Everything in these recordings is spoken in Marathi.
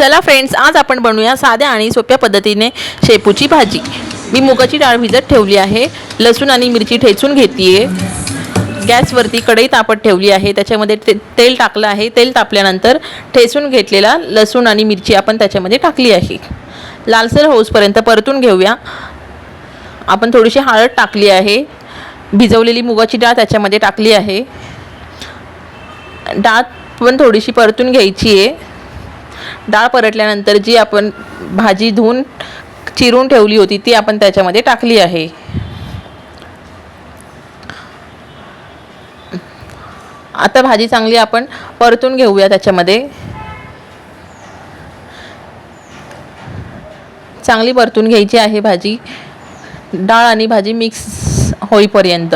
चला फ्रेंड्स आज आपण बनवूया साध्या आणि सोप्या पद्धतीने शेपूची भाजी. मी मुगाची डाळ भिजत ठेवली आहे. लसूण आणि मिरची ठेचून घेते आहे गॅसवरती कढई तापत ठेवली आहे. त्याच्यामध्ये ते तेल टाकलं आहे. तेल तापल्यानंतर ठेचून घेतलेला लसूण आणि मिरची आपण त्याच्यामध्ये टाकली आहे. लालसर होऊसपर्यंत परतून घेऊया. आपण थोडीशी हळद टाकली आहे. भिजवलेली मुगाची डाळ त्याच्यामध्ये टाकली आहे. डाळ पण थोडीशी परतून घ्यायची आहे. डाळ परतल्यानंतर जी आपण भाजी धुवून चिरून ठेवली होती ती आपण त्याच्यामध्ये टाकली आहे. आता भाजी चांगली आपण परतून घेऊया त्याच्यामध्ये. चांगली परतून घ्यायची आहे भाजी. डाळ आणि भाजी मिक्स होईपर्यंत.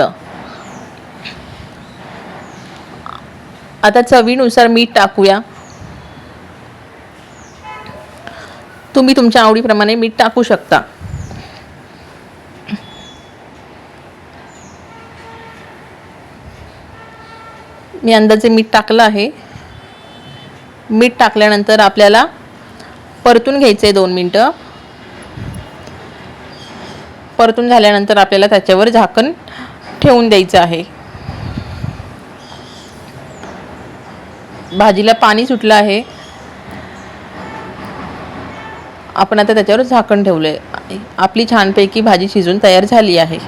आता चवीनुसार मीठ टाकूया. तुम्ही तुमच्या आवडीप्रमाणे मीठ टाकू शकता. मी अंदाजे मीठ टाकलं आहे. मीठ टाकल्यानंतर आपल्याला परतून घ्यायचं आहे दोन मिनटं. परतून झाल्यानंतर आपल्याला त्याच्यावर झाकण ठेवून द्यायचं आहे. भाजीला पाणी सुटलं आहे. आपण आता त्याच्यावर झाकण ठेवलं आहे आपली छानपैकी भाजी शिजून तयार झाली आहे.